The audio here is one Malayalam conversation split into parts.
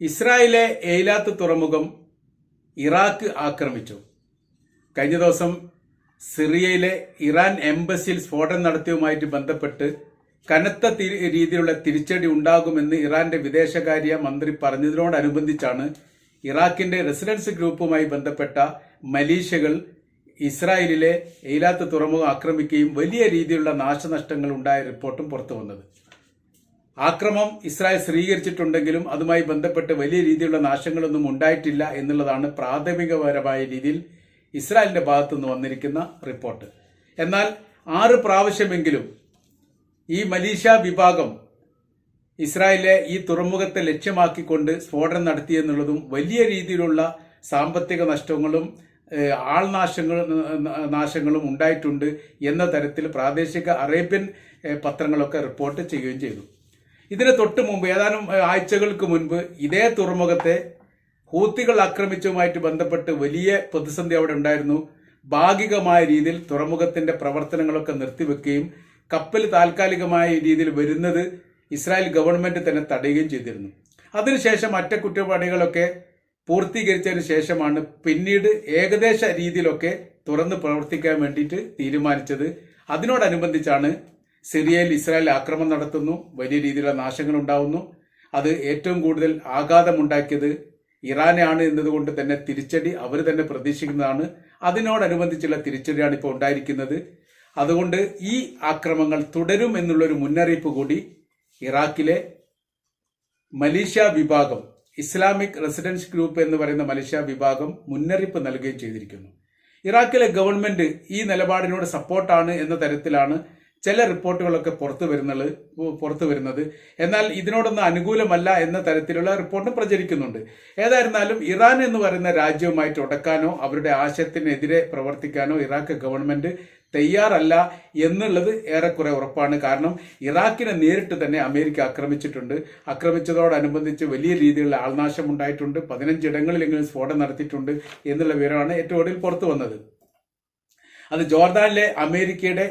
ഇസ്രായേലെ എയിലാത്ത് തുറമുഖം ഇറാഖ് ആക്രമിച്ചു. കഴിഞ്ഞ ദിവസം സിറിയയിലെ ഇറാൻ എംബസിയിൽ സ്ഫോടനം നടത്തിയതുമായിട്ട് ബന്ധപ്പെട്ട് കനത്ത രീതിയിലുള്ള തിരിച്ചടി ഉണ്ടാകുമെന്ന് ഇറാന്റെ വിദേശകാര്യ മന്ത്രി പറഞ്ഞതിനോടനുബന്ധിച്ചാണ് ഇറാഖിന്റെ റെസിഡൻസ് ഗ്രൂപ്പുമായി ബന്ധപ്പെട്ട മലീഷ്യകൾ ഇസ്രായേലിലെ എയിലാത്ത് തുറമുഖം ആക്രമിക്കുകയും വലിയ രീതിയിലുള്ള നാശനഷ്ടങ്ങൾ ഉണ്ടായ റിപ്പോർട്ടും പുറത്തു വന്നത് ആക്രമം ഇസ്രായേൽ സ്ഥിരീകരിച്ചിട്ടുണ്ടെങ്കിലും അതുമായി ബന്ധപ്പെട്ട് വലിയ രീതിയിലുള്ള നാശങ്ങളൊന്നും ഉണ്ടായിട്ടില്ല എന്നുള്ളതാണ് പ്രാഥമികപരമായ രീതിയിൽ ഇസ്രായേലിന്റെ ഭാഗത്തുനിന്ന് വന്നിരിക്കുന്ന റിപ്പോർട്ട്. എന്നാൽ ആറ് പ്രാവശ്യമെങ്കിലും ഈ മലീഷ്യ വിഭാഗം ഇസ്രായേലെ ഈ തുറമുഖത്തെ ലക്ഷ്യമാക്കിക്കൊണ്ട് സ്ഫോടനം നടത്തിയെന്നുള്ളതും വലിയ രീതിയിലുള്ള സാമ്പത്തിക നഷ്ടങ്ങളും ആൾനാശങ്ങൾ നാശങ്ങളും ഉണ്ടായിട്ടുണ്ട് എന്ന തരത്തിൽ പ്രാദേശിക അറേബ്യൻ പത്രങ്ങളൊക്കെ റിപ്പോർട്ട് ചെയ്യുകയും ചെയ്തു. ഇതിന് തൊട്ട് മുമ്പ് ഏതാനും ആഴ്ചകൾക്ക് മുൻപ് ഇതേ തുറമുഖത്തെ ഹൂത്തികൾ ആക്രമിച്ചതുമായിട്ട് ബന്ധപ്പെട്ട് വലിയ പ്രതിസന്ധി അവിടെ ഉണ്ടായിരുന്നു. ഭാഗികമായ രീതിയിൽ തുറമുഖത്തിന്റെ പ്രവർത്തനങ്ങളൊക്കെ നിർത്തിവെക്കുകയും കപ്പൽ താൽക്കാലികമായ രീതിയിൽ വരുന്നത് ഇസ്രായേൽ ഗവൺമെന്റ് തന്നെ തടയുകയും ചെയ്തിരുന്നു. അതിനുശേഷം അറ്റകുറ്റപ്പണികളൊക്കെ പൂർത്തീകരിച്ചതിന് ശേഷമാണ് പിന്നീട് ഏകദേശ രീതിയിലൊക്കെ തുറന്ന് പ്രവർത്തിക്കാൻ വേണ്ടിയിട്ട് തീരുമാനിച്ചത്. അതിനോടനുബന്ധിച്ചാണ് സിറിയയിൽ ഇസ്രായേൽ ആക്രമണം നടത്തുന്നു. വലിയ രീതിയിലുള്ള നാശങ്ങൾ ഉണ്ടാവുന്നു അത് ഏറ്റവും കൂടുതൽ ആഘാതമുണ്ടാക്കിയത് ഇറാനാണ് എന്നതുകൊണ്ട് തന്നെ തിരിച്ചടി അവർ തന്നെ പ്രതീക്ഷിക്കുന്നതാണ്. അതിനോടനുബന്ധിച്ചുള്ള തിരിച്ചടിയാണ് ഇപ്പോൾ ഉണ്ടായിരിക്കുന്നത്. അതുകൊണ്ട് ഈ ആക്രമങ്ങൾ തുടരും എന്നുള്ളൊരു മുന്നറിയിപ്പ് കൂടി ഇറാഖിലെ മലേഷ്യ വിഭാഗം ഇസ്ലാമിക് റെസിഡൻസ് ഗ്രൂപ്പ് എന്ന് പറയുന്ന മലേഷ്യ വിഭാഗം മുന്നറിയിപ്പ് നൽകുകയും ചെയ്തിരിക്കുന്നു. ഇറാഖിലെ ഗവൺമെന്റ് ഈ നിലപാടിനോട് സപ്പോർട്ടാണ് എന്ന തരത്തിലാണ് ചില റിപ്പോർട്ടുകളൊക്കെ പുറത്തു വരുന്നത് പുറത്തു വരുന്നത്. എന്നാൽ ഇതിനോടൊന്നും അനുകൂലമല്ല എന്ന തരത്തിലുള്ള റിപ്പോർട്ടും പ്രചരിക്കുന്നുണ്ട്. ഏതായിരുന്നാലും ഇറാൻ എന്ന് പറയുന്ന രാജ്യവുമായിട്ട് ഉടക്കാനോ അവരുടെ ആശയത്തിനെതിരെ പ്രവർത്തിക്കാനോ ഇറാഖ് ഗവൺമെന്റ് തയ്യാറല്ല എന്നുള്ളത് ഏറെക്കുറെ ഉറപ്പാണ്. കാരണം ഇറാഖിനെ നേരിട്ട് തന്നെ അമേരിക്ക ആക്രമിച്ചിട്ടുണ്ട്. ആക്രമിച്ചതോടനുബന്ധിച്ച് വലിയ രീതിയിലുള്ള ആൾനാശം ഉണ്ടായിട്ടുണ്ട് പതിനഞ്ചിടങ്ങളിലെങ്കിലും സ്ഫോടനം നടത്തിയിട്ടുണ്ട് എന്നുള്ള വിവരമാണ് ഏറ്റവും ഒടുവിൽ പുറത്തു വന്നത്. അത് ജോർദാനിലെ അമേരിക്കയുടെ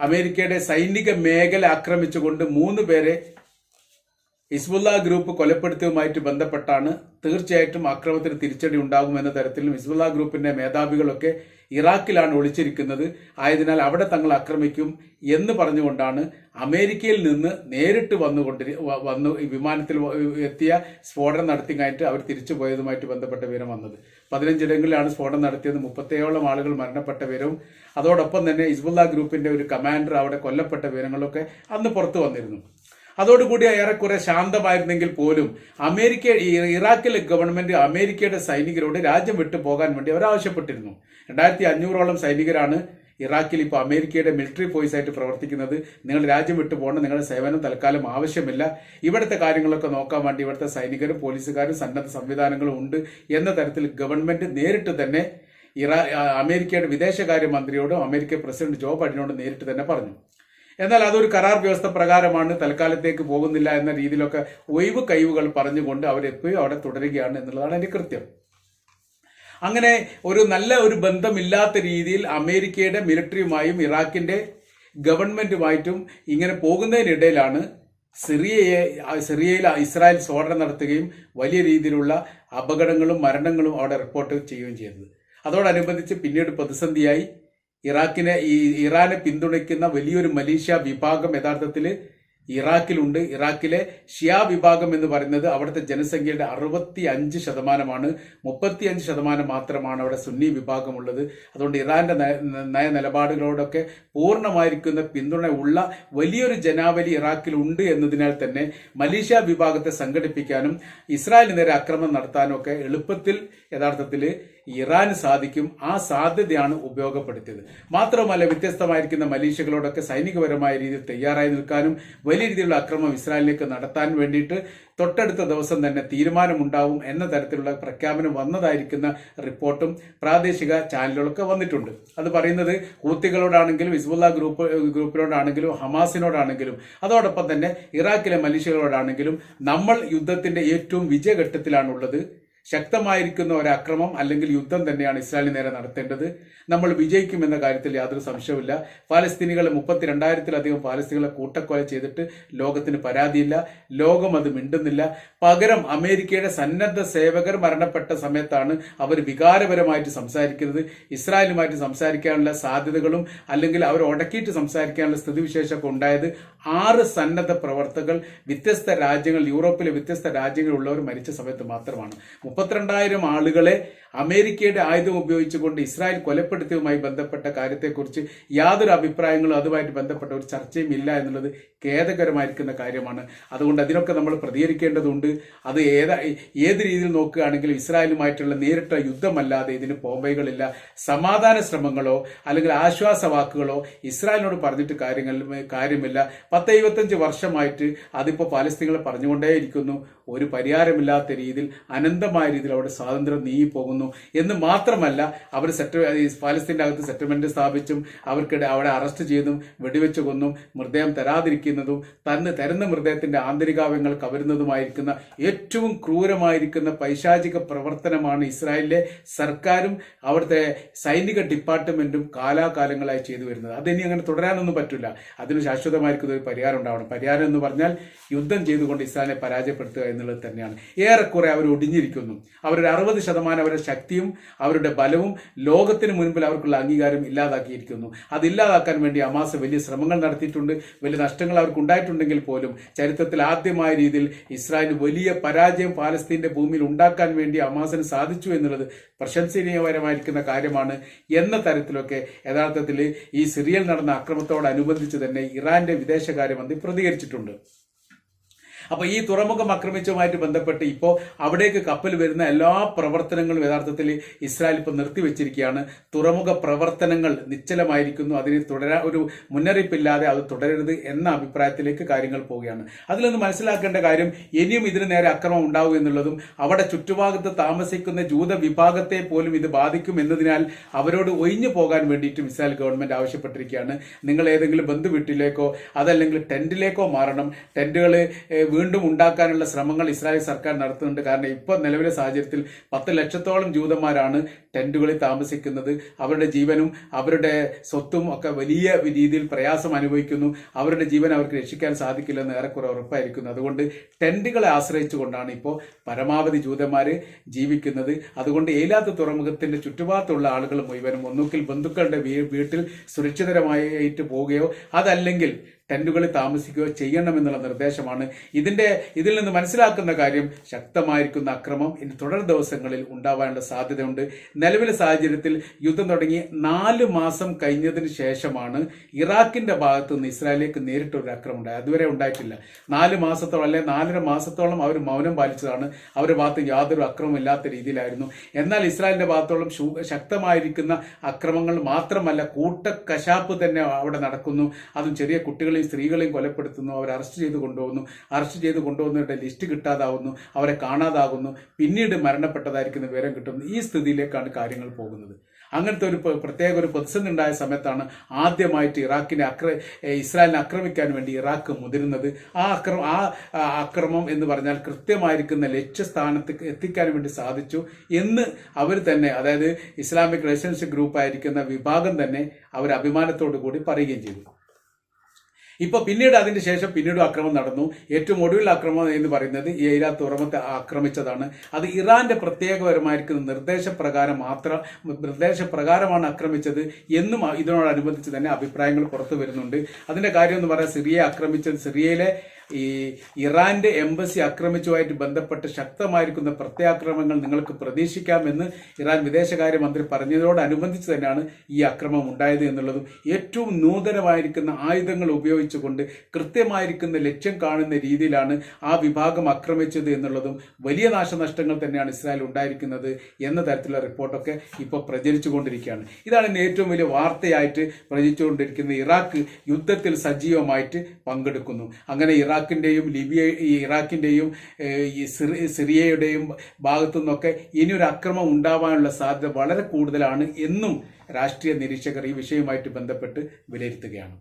അമേരിക്കയുടെ സൈനിക മേഖല ആക്രമിച്ചുകൊണ്ട് മൂന്ന് പേരെ ഹിസ്ബുല്ല ഗ്രൂപ്പ് കൊലപ്പെടുത്തിയതുമായിട്ട് ബന്ധപ്പെട്ടാണ് തീർച്ചയായിട്ടും ആക്രമണത്തിന് തിരിച്ചടി ഉണ്ടാകുമെന്ന തരത്തിലും ഹിസ്ബുല്ല ഗ്രൂപ്പിന്റെ മേധാവികളൊക്കെ ഇറാഖിലാണ് ഒളിച്ചിരിക്കുന്നത്. ആയതിനാൽ അവിടെ തങ്ങൾ ആക്രമിക്കും എന്ന് പറഞ്ഞുകൊണ്ടാണ് അമേരിക്കയിൽ നിന്ന് നേരിട്ട് വന്നുകൊണ്ടി വന്നു വിമാനത്തിൽ എത്തിയ സ്ഫോടനം നടത്തിയായിട്ട് അവർ തിരിച്ചു പോയതുമായിട്ട് ബന്ധപ്പെട്ട വിവരം വന്നത്. പതിനഞ്ചിടങ്ങളിലാണ് സ്ഫോടനം നടത്തിയത്. മുപ്പത്തേഴോളം ആളുകൾ മരണപ്പെട്ട വിവരവും അതോടൊപ്പം തന്നെ ഹിസ്ബുല്ല ഗ്രൂപ്പിന്റെ ഒരു കമാൻഡർ അവിടെ കൊല്ലപ്പെട്ട വിവരങ്ങളൊക്കെ അന്ന് പുറത്തു വന്നിരുന്നു. അതോടുകൂടി ഏറെക്കുറെ ശാന്തമായിരുന്നെങ്കിൽ പോലും അമേരിക്ക ഇറാഖിലെ ഗവൺമെന്റ് അമേരിക്കയുടെ സൈനികരോട് രാജ്യം വിട്ടു പോകാൻ വേണ്ടി അവർ ആവശ്യപ്പെട്ടിരുന്നു രണ്ടായിരത്തി അഞ്ഞൂറോളം സൈനികരാണ് ഇറാഖിൽ ഇപ്പോൾ അമേരിക്കയുടെ മിലിറ്ററി ഫോഴ്സ് ആയിട്ട് പ്രവർത്തിക്കുന്നത്. നിങ്ങൾ രാജ്യം വിട്ടു പോകണം നിങ്ങളുടെ സേവനം തൽക്കാലം ആവശ്യമില്ല. ഇവിടുത്തെ കാര്യങ്ങളൊക്കെ നോക്കാൻ വേണ്ടി ഇവിടുത്തെ സൈനികരും പോലീസുകാരും സന്നദ്ധ സംവിധാനങ്ങളും ഉണ്ട് എന്ന തരത്തിൽ ഗവൺമെന്റ് നേരിട്ട് തന്നെ ഇറാ അമേരിക്കയുടെ വിദേശകാര്യമന്ത്രിയോടും അമേരിക്ക പ്രസിഡന്റ് ജോ ബൈഡനോടും നേരിട്ട് തന്നെ പറഞ്ഞു. എന്നാൽ അതൊരു കരാർ വ്യവസ്ഥ പ്രകാരമാണ് തൽക്കാലത്തേക്ക് പോകുന്നില്ല എന്ന രീതിയിലൊക്കെ ഒഴിവ് കഴിവുകൾ പറഞ്ഞുകൊണ്ട് അവരെപ്പോഴും അവിടെ തുടരുകയാണ് എന്നുള്ളതാണ് എന്റെ കൃത്യം. അങ്ങനെ ഒരു നല്ല ഒരു ബന്ധമില്ലാത്ത രീതിയിൽ അമേരിക്കയുടെ മിലിറ്ററിയുമായും ഇറാഖിന്റെ ഗവൺമെന്റുമായിട്ടും ഇങ്ങനെ പോകുന്നതിനിടയിലാണ് സിറിയയെ സിറിയയിൽ ഇസ്രായേൽ സ്ഫോടനം നടത്തുകയും വലിയ രീതിയിലുള്ള അപകടങ്ങളും മരണങ്ങളും അവിടെ റിപ്പോർട്ട് ചെയ്യുകയും ചെയ്തത്. അതോടനുബന്ധിച്ച് പിന്നീട് പ്രതിസന്ധിയായി ഇറാഖിനെ ഈ ഇറാനെ പിന്തുണയ്ക്കുന്ന വലിയൊരു മലേഷ്യ വിഭാഗം യഥാർത്ഥത്തിൽ ഇറാഖിലുണ്ട്. ഇറാഖിലെ ഷിയാ വിഭാഗം എന്ന് പറയുന്നത് അവിടുത്തെ ജനസംഖ്യയുടെ അറുപത്തി അഞ്ച് ശതമാനമാണ്. മുപ്പത്തി അഞ്ച് ശതമാനം മാത്രമാണ് അവിടെ സുന്നി വിഭാഗമുള്ളത്. അതുകൊണ്ട് ഇറാന്റെ നയ നിലപാടുകളോടൊക്കെ പൂർണമായിരിക്കുന്ന പിന്തുണ ഉള്ള വലിയൊരു ജനാവലി ഇറാഖിൽ ഉണ്ട് എന്നതിനാൽ തന്നെ മലേഷ്യ വിഭാഗത്തെ സംഘടിപ്പിക്കാനും ഇസ്രായേലിന് നേരെ ആക്രമണം നടത്താനും ഒക്കെ എളുപ്പത്തിൽ യഥാർത്ഥത്തിൽ ഇറാന് സാധിക്കും ആ സാധ്യതയാണ് ഉപയോഗപ്പെടുത്തിയത്. മാത്രമല്ല വ്യത്യസ്തമായിരിക്കുന്ന മലീഷ്യകളോടൊക്കെ സൈനികപരമായ രീതിയിൽ തയ്യാറായി നിൽക്കാനും വലിയ രീതിയിലുള്ള അക്രമം ഇസ്രായേലിലേക്ക് നടത്താൻ വേണ്ടിയിട്ട് തൊട്ടടുത്ത ദിവസം തന്നെ തീരുമാനമുണ്ടാവും എന്ന തരത്തിലുള്ള പ്രഖ്യാപനം വന്നതായിരിക്കുന്ന റിപ്പോർട്ടും പ്രാദേശിക ചാനലുകളൊക്കെ വന്നിട്ടുണ്ട്. അത് പറയുന്നത് ഹൂത്തികളോടാണെങ്കിലും ഹിസ്ബുല്ല ഗ്രൂപ്പ് ഗ്രൂപ്പിനോടാണെങ്കിലും ഹമാസിനോടാണെങ്കിലും അതോടൊപ്പം തന്നെ ഇറാഖിലെ മലീഷ്യകളോടാണെങ്കിലും നമ്മൾ യുദ്ധത്തിന്റെ ഏറ്റവും വിജയഘട്ടത്തിലാണുള്ളത് ശക്തമായിരിക്കുന്ന ഒരു അക്രമം അല്ലെങ്കിൽ യുദ്ധം തന്നെയാണ് ഇസ്രായേലിന് നേരെ നടത്തേണ്ടത്. നമ്മൾ വിജയിക്കുമെന്ന കാര്യത്തിൽ യാതൊരു സംശയവുമില്ല. പാലസ്തീനികളെ മുപ്പത്തിരണ്ടായിരത്തിലധികം പാലസ്തീനികളെ കൂട്ടക്കൊല ചെയ്തിട്ട് ലോകത്തിന് പരാതിയില്ല. ലോകം അത് മിണ്ടുന്നില്ല. പകരം അമേരിക്കയുടെ സന്നദ്ധ സേവകർ മരണപ്പെട്ട സമയത്താണ് അവർ വികാരപരമായിട്ട് സംസാരിക്കുന്നത്. ഇസ്രായേലുമായിട്ട് സംസാരിക്കാനുള്ള സാധ്യതകളും അല്ലെങ്കിൽ അവർ ഉടക്കിയിട്ട് സംസാരിക്കാനുള്ള സ്ഥിതിവിശേഷമൊക്കെ ഉണ്ടായത് ആറ് സന്നദ്ധ പ്രവർത്തകർ വ്യത്യസ്ത രാജ്യങ്ങൾ യൂറോപ്പിലെ വ്യത്യസ്ത രാജ്യങ്ങളിലുള്ളവർ മരിച്ച സമയത്ത് മാത്രമാണ്. മുപ്പത്തിരണ്ടായിരം ആളുകളെ അമേരിക്കയുടെ ആയുധം ഉപയോഗിച്ചുകൊണ്ട് ഇസ്രായേൽ കൊലപ്പെടുത്തിയതുമായി ബന്ധപ്പെട്ട കാര്യത്തെക്കുറിച്ച് യാതൊരു അഭിപ്രായങ്ങളും അതുമായിട്ട് ബന്ധപ്പെട്ട ഒരു ചർച്ചയും ഇല്ല എന്നുള്ളത് ഖേദകരമായിരിക്കുന്ന കാര്യമാണ്. അതുകൊണ്ട് അതിനൊക്കെ നമ്മൾ പ്രതികരിക്കേണ്ടതുണ്ട്. അത് ഏതാ ഏത് രീതിയിൽ നോക്കുകയാണെങ്കിലും ഇസ്രായേലുമായിട്ടുള്ള നേരിട്ട യുദ്ധമല്ലാതെ ഇതിന് പോംബൈകളില്ല സമാധാന ശ്രമങ്ങളോ അല്ലെങ്കിൽ ആശ്വാസ വാക്കുകളോ ഇസ്രായേലിനോട് പറഞ്ഞിട്ട് കാര്യങ്ങൾ കാര്യമില്ല. പത്ത് എഴുപത്തഞ്ച് വർഷമായിട്ട് അതിപ്പോൾ പാലസ്തീനുകൾ പറഞ്ഞുകൊണ്ടേയിരിക്കുന്നു. ഒരു പരിഹാരമില്ലാത്ത രീതിയിൽ അനന്തമായ രീതിയിൽ അവരുടെ സ്വാതന്ത്ര്യം നീങ്ങിപ്പോകുന്നു എന്ന് മാത്രമല്ല അവർ സെറ്റ് പാലസ്തീന്റെ അകത്ത് സെറ്റിൽമെന്റ് സ്ഥാപിച്ചും അവർക്കിടെ അവിടെ അറസ്റ്റ് ചെയ്തും വെടിവെച്ച് കൊന്നും മൃതദേഹം തരാതിരിക്കുന്നതും തന്ന് തരുന്ന മൃതദേഹത്തിന്റെ ആന്തരികാവ്യങ്ങൾ കവരുന്നതുമായിരിക്കുന്ന ഏറ്റവും ക്രൂരമായിരിക്കുന്ന പൈശാചിക പ്രവർത്തനമാണ് ഇസ്രായേലിലെ സർക്കാരും അവിടുത്തെ സൈനിക ഡിപ്പാർട്ട്മെന്റും കാലാകാലങ്ങളായി ചെയ്തു വരുന്നത്. അതിനി അങ്ങനെ തുടരാനൊന്നും പറ്റില്ല. അതിന് ശാശ്വതമായിരിക്കുന്ന ഒരു പരിഹാരം ഉണ്ടാവണം. പരിഹാരം എന്ന് പറഞ്ഞാൽ യുദ്ധം ചെയ്തുകൊണ്ട് ഇസ്രായേലിനെ പരാജയപ്പെടുത്തുക എന്നുള്ളത് തന്നെയാണ്. ഏറെക്കുറെ അവർ ഒടിഞ്ഞിരിക്കുന്നു. അവരുടെ അറുപത് ശതമാനം അവരുടെ ശക്തിയും അവരുടെ ബലവും ലോകത്തിന് മുൻപിൽ അവർക്കുള്ള അംഗീകാരം ഇല്ലാതാക്കിയിരിക്കുന്നു. അതില്ലാതാക്കാൻ വേണ്ടി അമാസ് വലിയ ശ്രമങ്ങൾ നടത്തിയിട്ടുണ്ട്. വലിയ നഷ്ടങ്ങൾ അവർക്ക് ഉണ്ടായിട്ടുണ്ടെങ്കിൽ പോലും ചരിത്രത്തിൽ ആദ്യമായ രീതിയിൽ ഇസ്രായേലിന് വലിയ പരാജയം പാലസ്തീന്റെ ഭൂമിയിൽ ഉണ്ടാക്കാൻ വേണ്ടി അമാസിന് സാധിച്ചു എന്നുള്ളത് പ്രശംസനീയപരമായിരിക്കുന്ന കാര്യമാണ് എന്ന തരത്തിലൊക്കെ യഥാർത്ഥത്തിൽ ഈ സിറിയയിൽ നടന്ന അക്രമത്തോടനുബന്ധിച്ച് തന്നെ ഇറാന്റെ വിദേശകാര്യമന്ത്രി പ്രതികരിച്ചിട്ടുണ്ട്. അപ്പൊ ഈ തുറമുഖം ആക്രമിച്ചതുമായിട്ട് ബന്ധപ്പെട്ട് ഇപ്പോൾ അവിടേക്ക് കപ്പൽ വരുന്ന എല്ലാ പ്രവർത്തനങ്ങളും യഥാർത്ഥത്തിൽ ഇസ്രായേൽ ഇപ്പോൾ നിർത്തിവെച്ചിരിക്കുകയാണ് തുറമുഖ പ്രവർത്തനങ്ങൾ നിശ്ചലമായിരിക്കുന്നു. അതിന് തുടരാ ഒരു മുന്നറിയിപ്പില്ലാതെ അത് തുടരരുത് എന്ന അഭിപ്രായത്തിലേക്ക് കാര്യങ്ങൾ പോവുകയാണ്. അതിൽ നിന്ന് മനസ്സിലാക്കേണ്ട കാര്യം ഇനിയും ഇതിന് നേരെ അക്രമം ഉണ്ടാവും എന്നുള്ളതും അവിടെ ചുറ്റുഭാഗത്ത് താമസിക്കുന്ന ജൂത വിഭാഗത്തെ പോലും ഇത് ബാധിക്കും എന്നതിനാൽ അവരോട് ഒഴിഞ്ഞു പോകാൻ വേണ്ടിയിട്ടും ഇസ്രായേൽ ഗവൺമെന്റ് ആവശ്യപ്പെട്ടിരിക്കുകയാണ്. നിങ്ങൾ ഏതെങ്കിലും ബന്ധുവീട്ടിലേക്കോ അതല്ലെങ്കിൽ ടെന്റിലേക്കോ മാറണം. ടെന്റുകൾ വീണ്ടും ഉണ്ടാക്കാനുള്ള ശ്രമങ്ങൾ ഇസ്രായേൽ സർക്കാർ നടത്തുന്നുണ്ട്. കാരണം ഇപ്പോൾ നിലവിലെ സാഹചര്യത്തിൽ പത്ത് ലക്ഷത്തോളം ജൂതന്മാരാണ് ടെന്റുകളിൽ താമസിക്കുന്നത്. അവരുടെ ജീവനും അവരുടെ സ്വത്തും ഒക്കെ വലിയ രീതിയിൽ പ്രയാസം അനുഭവിക്കുന്നു. അവരുടെ ജീവൻ അവർക്ക് രക്ഷിക്കാൻ സാധിക്കില്ലെന്ന് ഏറെക്കുറെ ഉറപ്പായിരിക്കുന്നു. അതുകൊണ്ട് ടെന്റുകളെ ആശ്രയിച്ചുകൊണ്ടാണ് ഇപ്പോൾ പരമാവധി ജൂതന്മാർ ജീവിക്കുന്നത്. അതുകൊണ്ട് ഏലാത്ത തുറമുഖത്തിന്റെ ചുറ്റുപാടുള്ള ആളുകൾ മുഴുവനും ഒന്നുകിൽ ബന്ധുക്കളുടെ വീട്ടിൽ സുരക്ഷിതരമായിട്ട് പോവുകയോ അതല്ലെങ്കിൽ ടെന്റുകളിൽ താമസിക്കുകയോ ചെയ്യണമെന്നുള്ള നിർദ്ദേശമാണ് ഇതിന്റെ ഇതിൽ നിന്ന് മനസ്സിലാക്കുന്ന കാര്യം ശക്തമായിരിക്കുന്ന അക്രമം ഇനി തുടർ ദിവസങ്ങളിൽ ഉണ്ടാവാനുള്ള സാധ്യതയുണ്ട്. നിലവിലെ സാഹചര്യത്തിൽ യുദ്ധം തുടങ്ങി നാല് മാസം കഴിഞ്ഞതിന് ശേഷമാണ് ഇറാഖിന്റെ ഭാഗത്ത് നിന്ന് ഇസ്രായേലിലേക്ക് നേരിട്ട് ഒരു അക്രമം ഉണ്ടായത് അതുവരെ ഉണ്ടായിട്ടില്ല. നാല് മാസത്തോളം അല്ലെ നാലര മാസത്തോളം അവർ മൗനം പാലിച്ചതാണ്. അവരുടെ ഭാഗത്ത് യാതൊരു അക്രമം ഇല്ലാത്ത രീതിയിലായിരുന്നു. എന്നാൽ ഇസ്രായേലിന്റെ ഭാഗത്തോളം ശക്തമായിരിക്കുന്ന അക്രമങ്ങൾ മാത്രമല്ല കൂട്ടക്കശാപ്പ് തന്നെ അവിടെ നടക്കുന്നു. അതും ചെറിയ കുട്ടികളെയും സ്ത്രീകളെയും കൊലപ്പെടുത്തുന്നു അവരെ അറസ്റ്റ് ചെയ്ത് കൊണ്ടുപോകുന്നു. അറസ്റ്റ് ചെയ്ത് കൊണ്ടുപോകുന്നവരുടെ ലിസ്റ്റ് കിട്ടാതാവുന്നു അവരെ കാണാതാകുന്നു. പിന്നീട് മരണപ്പെട്ടതായിരിക്കുന്ന വിവരം കിട്ടുന്നു. ഈ സ്ഥിതിയിലേക്കാണ് കാര്യങ്ങൾ പോകുന്നത്. അങ്ങനത്തെ ഒരു പ്രത്യേക ഒരു പ്രതിസന്ധി ഉണ്ടായ സമയത്താണ് ആദ്യമായിട്ട് ഇറാഖിനെ അക്ര ഇസ്രായേലിനെ ആക്രമിക്കാൻ വേണ്ടി ഇറാഖ് മുതിരുന്നത്. ആ അക്രമ ആ അക്രമം എന്ന് പറഞ്ഞാൽ കൃത്യമായിരിക്കുന്ന ലക്ഷ്യസ്ഥാനത്ത് എത്തിക്കാൻ വേണ്ടി സാധിച്ചു എന്ന് അവർ തന്നെ അതായത് ഇസ്ലാമിക് റെസിഡൻസ് ഗ്രൂപ്പായിരിക്കുന്ന വിഭാഗം തന്നെ അവർ അഭിമാനത്തോടു കൂടി പറയുകയും ചെയ്തു. ഇപ്പൊ പിന്നീട് അതിന് ശേഷം പിന്നീട് ആക്രമണം നടന്നു. ഏറ്റവും ഒടുവിൽ ആക്രമണം എന്ന് പറയുന്നത് ഈ തുറമത്തെ ആക്രമിച്ചതാണ്. അത് ഇറാന്റെ പ്രത്യേകപരമായിരിക്കുന്ന നിർദ്ദേശപ്രകാരം മാത്രം നിർദ്ദേശപ്രകാരമാണ് ആക്രമിച്ചത് എന്നും ഇതിനോടനുബന്ധിച്ച് തന്നെ അഭിപ്രായങ്ങൾ പുറത്തു വരുന്നുണ്ട്. അതിന്റെ കാര്യം എന്ന് പറയാൻ സിറിയയെ ആക്രമിച്ചത് സിറിയയിലെ ഈ ഇറാന്റെ എംബസി ആക്രമിച്ചുമായിട്ട് ബന്ധപ്പെട്ട് ശക്തമായിരിക്കുന്ന പ്രത്യാക്രമങ്ങൾ നിങ്ങൾക്ക് പ്രതീക്ഷിക്കാമെന്ന് ഇറാൻ വിദേശകാര്യമന്ത്രി പറഞ്ഞതോടനുബന്ധിച്ച് തന്നെയാണ് ഈ അക്രമം ഉണ്ടായത് എന്നുള്ളതും ഏറ്റവും നൂതനമായിരിക്കുന്ന ആയുധങ്ങൾ ഉപയോഗിച്ചുകൊണ്ട് കൃത്യമായിരിക്കുന്ന ലക്ഷ്യം കാണുന്ന രീതിയിലാണ് ആ വിഭാഗം ആക്രമിച്ചത് എന്നുള്ളതും വലിയ നാശനഷ്ടങ്ങൾ തന്നെയാണ് ഇസ്രായേൽ ഉണ്ടായിരിക്കുന്നത് എന്ന തരത്തിലുള്ള റിപ്പോർട്ടൊക്കെ ഇപ്പോൾ പ്രചരിച്ചുകൊണ്ടിരിക്കുകയാണ്. ഇതാണ് ഇന്ന് ഏറ്റവും വലിയ വാർത്തയായിട്ട് പ്രചരിച്ചുകൊണ്ടിരിക്കുന്ന ഇറാഖ് യുദ്ധത്തിൽ സജീവമായിട്ട് പങ്കെടുക്കുന്നു. അങ്ങനെ ഇറാഖിന്റെയും ലിബിയ ഈ ഇറാഖിന്റെയും ഈ സിറി- സിറിയയുടെയും ഭാഗത്തു നിന്നൊക്കെ ഇനിയൊരു അക്രമം ഉണ്ടാവാനുള്ള സാധ്യത വളരെ കൂടുതലാണ് എന്നും രാഷ്ട്രീയ നിരീക്ഷകർ ഈ വിഷയവുമായിട്ട് ബന്ധപ്പെട്ട് വിലയിരുത്തുകയാണ്.